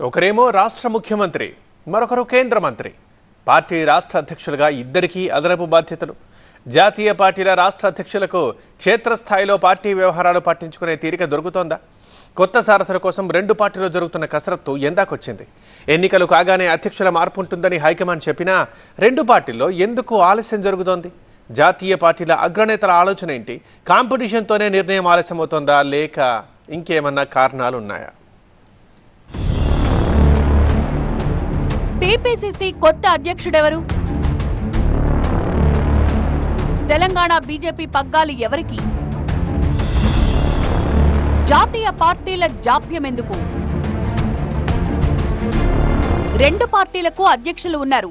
ఒకరేమో రాష్ట్ర ముఖ్యమంత్రి మరొకరు కేంద్ర మంత్రి. పార్టీ రాష్ట్ర అధ్యక్షులుగా ఇద్దరికీ అదనపు బాధ్యతలు. జాతీయ పార్టీల రాష్ట్ర అధ్యక్షులకు క్షేత్రస్థాయిలో పార్టీ వ్యవహారాలు పట్టించుకునే తీరిక దొరుకుతోందా? కొత్త సారథుల కోసం రెండు పార్టీలో జరుగుతున్న కసరత్తు ఎందాకొచ్చింది. ఎన్నికలు కాగానే అధ్యక్షుల మార్పు ఉంటుందని హైకమాండ్ చెప్పినా రెండు పార్టీల్లో ఎందుకు ఆలస్యం జరుగుతోంది? జాతీయ పార్టీల అగ్రనేతల ఆలోచన ఏంటి? కాంపిటీషన్తోనే నిర్ణయం ఆలస్యమవుతోందా? లేక ఇంకేమన్నా కారణాలు ఉన్నాయా టీపీసీసీ కొత్త అధ్యక్షుడెవరు? తెలంగాణ బీజేపీ పగ్గాలు ఎవరికి? జాతీయ పార్టీల జాప్యం ఎందుకు రెండు పార్టీలకు అధ్యక్షులు ఉన్నారు.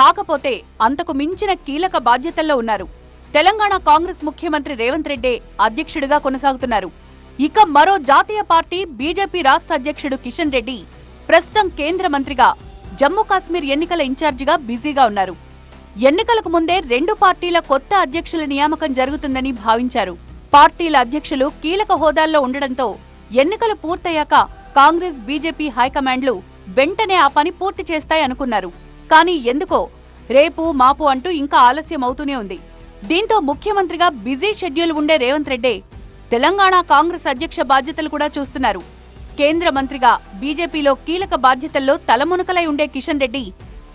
కాకపోతే అంతకు మించిన కీలక బాధ్యతల్లో ఉన్నారు. తెలంగాణ కాంగ్రెస్ ముఖ్యమంత్రి రేవంత్ రెడ్డి అధ్యక్షుడిగా కొనసాగుతున్నారు. ఇక మరో జాతీయ పార్టీ బీజేపీ రాష్ట్ర అధ్యక్షుడు కిషన్ రెడ్డి ప్రస్తుతం కేంద్ర మంత్రిగా జమ్మూ కాశ్మీర్ ఎన్నికల ఇన్ఛార్జిగా బిజీగా ఉన్నారు. ఎన్నికలకు ముందే రెండు పార్టీల కొత్త అధ్యక్షుల నియామకం జరుగుతుందని భావించారు. పార్టీల అధ్యక్షులు కీలక హోదాల్లో ఉండడంతో ఎన్నికలు పూర్తయ్యాక కాంగ్రెస్ బీజేపీ హైకమాండ్లు వెంటనే ఆ పని పూర్తి చేస్తాయనుకున్నారు కానీ ఎందుకో రేపు మాపు అంటూ ఇంకా ఆలస్యం అవుతూనే ఉంది. దీంతో ముఖ్యమంత్రిగా బిజీ షెడ్యూల్ ఉండే రేవంత్ రెడ్డి తెలంగాణ కాంగ్రెస్ అధ్యక్ష బాధ్యతలు కూడా చూస్తున్నారు. కేంద్ర మంత్రిగా బీజేపీలో కీలక బాధ్యతల్లో తలమునకలై ఉండే కిషన్ రెడ్డి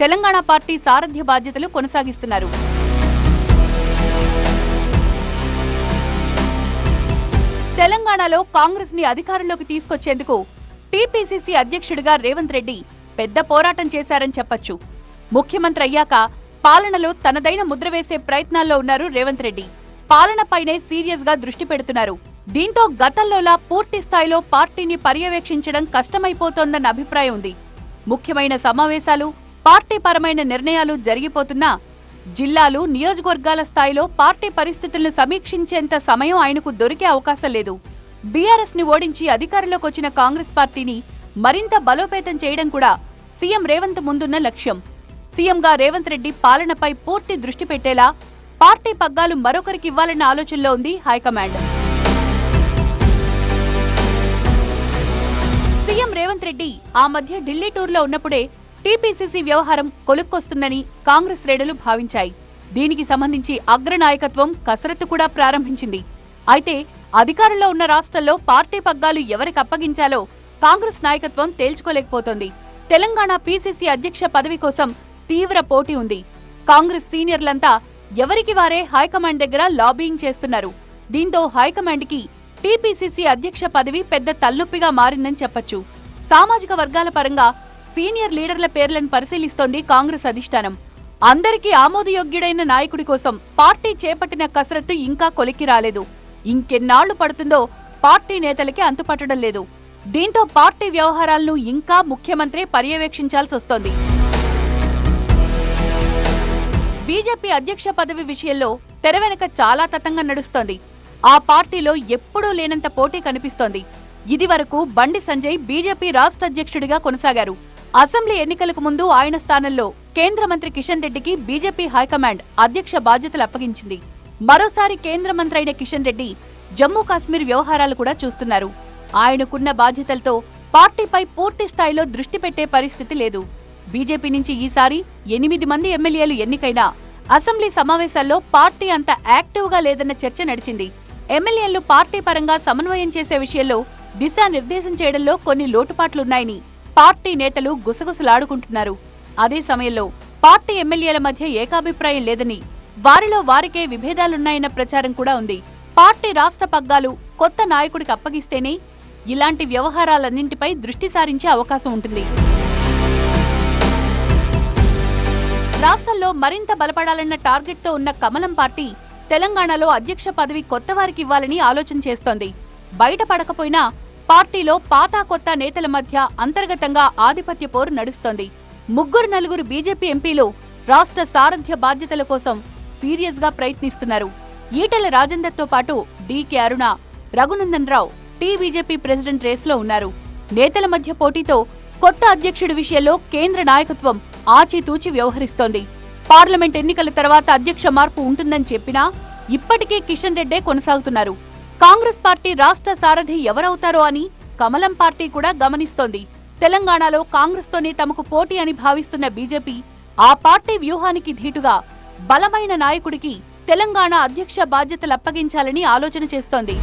తెలంగాణ పార్టీ సారథ్య బాధ్యతలు కొనసాగిస్తున్నారు. తెలంగాణలో కాంగ్రెస్ని అధికారంలోకి తీసుకొచ్చేందుకు టీపీసీసీ అధ్యక్షుడిగా రేవంత్ రెడ్డి పెద్ద పోరాటం చేశారని చెప్పొచ్చు. ముఖ్యమంత్రి అయ్యాక పాలనలో తనదైన ముద్ర వేసే ప్రయత్నాల్లో ఉన్నారు రేవంత్ రెడ్డి. పాలనపైనే సీరియస్గా దృష్టి పెడుతున్నారు. దీంతో గతంలోలా పూర్తి స్థాయిలో పార్టీని పర్యవేక్షించడం కష్టమైపోతోందన్న అభిప్రాయం ఉంది. ముఖ్యమైన సమావేశాలు పార్టీ పరమైన నిర్ణయాలు జరిగిపోతున్నా జిల్లాలు నియోజకవర్గాల స్థాయిలో పార్టీ పరిస్థితులను సమీక్షించేంత సమయం ఆయనకు దొరికే అవకాశం లేదు. బీఆర్ఎస్ని ఓడించి అధికారంలోకి వచ్చిన కాంగ్రెస్ పార్టీని మరింత బలోపేతం చేయడం కూడా సీఎం రేవంత్ ముందున్న లక్ష్యం. సీఎంగా రేవంత్ రెడ్డి పాలనపై పూర్తి దృష్టి పెట్టేలా పార్టీ పగ్గాలు మరొకరికి ఇవ్వాలన్న ఆలోచనలో ఉంది హైకమాండ్. రేవంత్ రెడ్డి ఆ మధ్య ఢిల్లీ టూర్లో ఉన్నప్పుడే టీపీసీసీ వ్యవహారం కొలుక్కొస్తుందని కాంగ్రెస్ శ్రేణులు భావించాయి. దీనికి సంబంధించి అగ్రనాయకత్వం కసరత్తు కూడా ప్రారంభించింది. అయితే అధికారంలో ఉన్న రాష్ట్రంలో పార్టీ పగ్గాలు ఎవరికి అప్పగించాలో కాంగ్రెస్ నాయకత్వం తేల్చుకోలేకపోతోంది. తెలంగాణ పీసీసీ అధ్యక్ష పదవి కోసం తీవ్ర పోటీ ఉంది. కాంగ్రెస్ సీనియర్లంతా ఎవరికి వారే హైకమాండ్ దగ్గర లాబింగ్ చేస్తున్నారు. దీంతో హైకమాండ్కి టీపీసీసీ అధ్యక్ష పదవి పెద్ద తలనొప్పిగా మారిందని చెప్పొచ్చు. సామాజిక వర్గాల పరంగా సీనియర్ లీడర్ల పేర్లను పరిశీలిస్తోంది కాంగ్రెస్ అధిష్టానం. అందరికీ ఆమోదయోగ్యుడైన నాయకుడి కోసం పార్టీ చేపట్టిన కసరత్తు ఇంకా కొలికి రాలేదు. ఇంకెన్నాళ్ళు పడుతుందో పార్టీ నేతలకి అంతుపట్టడం లేదు. దీంతో పార్టీ వ్యవహారాలను ఇంకా ముఖ్యమంత్రి పర్యవేక్షించాల్సి వస్తోంది. బీజేపీ అధ్యక్ష పదవి విషయంలో తెర వెనక చాలా తతంగా నడుస్తోంది. ఆ పార్టీలో ఎప్పుడూ లేనంత పోటీ కనిపిస్తోంది. ఇది వరకు బండి సంజయ్ బీజేపీ రాష్ట్ర అధ్యక్షుడిగా కొనసాగారు. అసెంబ్లీ ఎన్నికలకు ముందు ఆయన స్థానంలో కేంద్ర మంత్రి కిషన్ రెడ్డికి బీజేపీ హైకమాండ్ అధ్యక్ష బాధ్యతలు అప్పగించింది. మరోసారి కేంద్ర మంత్రి అయిన కిషన్ రెడ్డి జమ్మూ కాశ్మీర్ వ్యవహారాలు కూడా చూస్తున్నారు. ఆయనకున్న బాధ్యతలతో పార్టీపై పూర్తి స్థాయిలో దృష్టి పెట్టే పరిస్థితి లేదు. బీజేపీ నుంచి ఈసారి ఎనిమిది మంది ఎమ్మెల్యేలు ఎన్నికైనా అసెంబ్లీ సమావేశాల్లో పార్టీ అంత యాక్టివ్గా లేదన్న చర్చ నడిచింది. ఎమ్మెల్యేలు పార్టీ పరంగా సమన్వయం చేసే విషయంలో దిశానిర్దేశం చేయడంలో కొన్ని లోటుపాట్లున్నాయని పార్టీ నేతలు గుసగుసలాడుకుంటున్నారు. అదే సమయంలో పార్టీ ఎమ్మెల్యేల మధ్య ఏకాభిప్రాయం లేదని వారిలో వారికే విభేదాలున్నాయన్న ప్రచారం కూడా ఉంది. పార్టీ రాష్ట్ర పగ్గాలు కొత్త నాయకుడికి అప్పగిస్తేనే ఇలాంటి వ్యవహారాలన్నింటిపై దృష్టి సారించే అవకాశం ఉంటుంది. రాష్ట్రంలో మరింత బలపడాలన్న టార్గెట్తో ఉన్న కమలం పార్టీ తెలంగాణలో అధ్యక్ష పదవి కొత్తవారికి ఇవ్వాలని ఆలోచన చేస్తోంది. బయటపడకపోయినా పార్టీలో పాత కొత్త నేతల మధ్య అంతర్గతంగా ఆధిపత్య పోరు నడుస్తోంది. ముగ్గురు నలుగురు బీజేపీ ఎంపీలు రాష్ట్ర సారథ్య బాధ్యతల కోసం సీరియస్గా ప్రయత్నిస్తున్నారు. ఈటెల రాజేందర్తో పాటు DK Aruna Raghunandan Rao T BJP president రేస్లో ఉన్నారు. నేతల మధ్య పోటీతో కొత్త అధ్యక్షుడి విషయంలో కేంద్ర నాయకత్వం ఆచితూచి వ్యవహరిస్తోంది. పార్లమెంట్ ఎన్నికల తర్వాత అధ్యక్ష మార్పు ఉంటుందని చెప్పినా ఇప్పటికే కిషన్ రెడ్డే కొనసాగుతున్నారు. కాంగ్రెస్ పార్టీ రాష్ట్ర సారథి ఎవరవుతారో అని కమలం పార్టీ కూడా గమనిస్తోంది. తెలంగాణలో కాంగ్రెస్తోనే తమకు పోటీ అని భావిస్తున్న బీజేపీ ఆ పార్టీ వ్యూహానికి ధీటుగా బలమైన నాయకుడికి తెలంగాణ అధ్యక్ష బాధ్యతలు అప్పగించాలని ఆలోచన చేస్తోంది.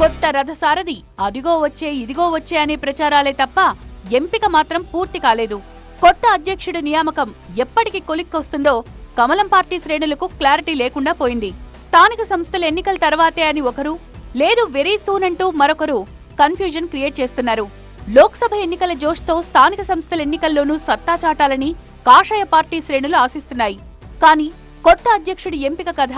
కొత్త రథసారథి అదిగో వచ్చే ఇదిగో వచ్చే అనే ప్రచారాలే తప్ప ఎంపిక మాత్రం పూర్తి కాలేదు. కొత్త అధ్యక్షుడి నియామకం ఎప్పటికి కొలిక్కొస్తుందో కమలం పార్టీ శ్రేణులకు క్లారిటీ లేకుండా పోయింది. స్థానిక సంస్థల ఎన్నికల తర్వాతే అని ఒకరు లేదు వెరీ సూన్ అంటూ మరొకరు కన్ఫ్యూజన్ క్రియేట్ చేస్తున్నారు. లోక్సభ ఎన్నికల జోష్తో స్థానిక సంస్థల ఎన్నికల్లోనూ సత్తా చాటాలని కాషాయ పార్టీ శ్రేణులు ఆశిస్తున్నాయి. కానీ కొత్త అధ్యక్షుడి ఎంపిక కథ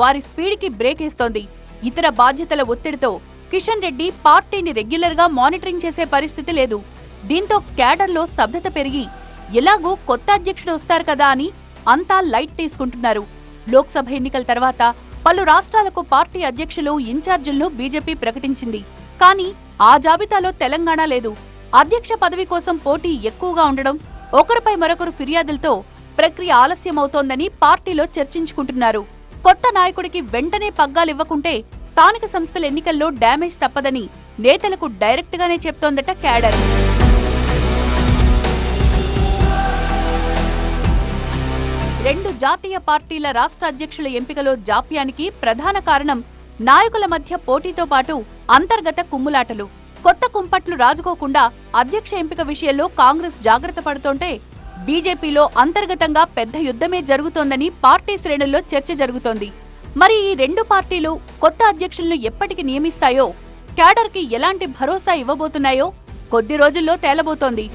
వారి స్పీడ్కి బ్రేక్ వేస్తోంది. ఇతర బాధ్యతల ఒత్తిడితో కిషన్ రెడ్డి పార్టీని రెగ్యులర్గా మానిటరింగ్ చేసే పరిస్థితి లేదు. దీంతో క్యాడర్లో స్తబ్దత పెరిగి ఎలాగూ కొత్త అధ్యక్షుడు వస్తారు కదా అని అంతా లైట్ తీసుకుంటున్నారు. లోక్సభ ఎన్నికల తర్వాత పలు రాష్ట్రాలకు పార్టీ అధ్యక్షులు ఇన్ఛార్జీలను బీజేపీ ప్రకటించింది. కానీ ఆ జాబితాలో తెలంగాణ లేదు. అధ్యక్ష పదవి కోసం పోటీ ఎక్కువగా ఉండడం ఒకరిపై మరొకరు ఫిర్యాదులతో ప్రక్రియ ఆలస్యమవుతోందని పార్టీలో చర్చించుకుంటున్నారు. కొత్త నాయకుడికి వెంటనే పగ్గాలివ్వకుంటే స్థానిక సంస్థల ఎన్నికల్లో డ్యామేజ్ తప్పదని నేతలకు డైరెక్ట్గానే చెప్తోందట క్యాడర్. రెండు జాతీయ పార్టీల రాష్ట్ర అధ్యక్షుల ఎంపికలో జాప్యానికి ప్రధాన కారణం నాయకుల మధ్య పోటీతో పాటు అంతర్గత కుమ్ములాటలు. కొత్త కుంపట్లు రాజుకోకుండా అధ్యక్ష ఎంపిక విషయంలో కాంగ్రెస్ జాగ్రత్త పడుతోంటే బీజేపీలో అంతర్గతంగా పెద్ద యుద్ధమే జరుగుతోందని పార్టీ శ్రేణుల్లో చర్చ జరుగుతోంది. మరి ఈ రెండు పార్టీలు కొత్త అధ్యక్షులను ఎప్పటికి నియమిస్తాయో క్యాడర్కి ఎలాంటి భరోసా ఇవ్వబోతున్నాయో కొద్ది రోజుల్లో తేలబోతోంది.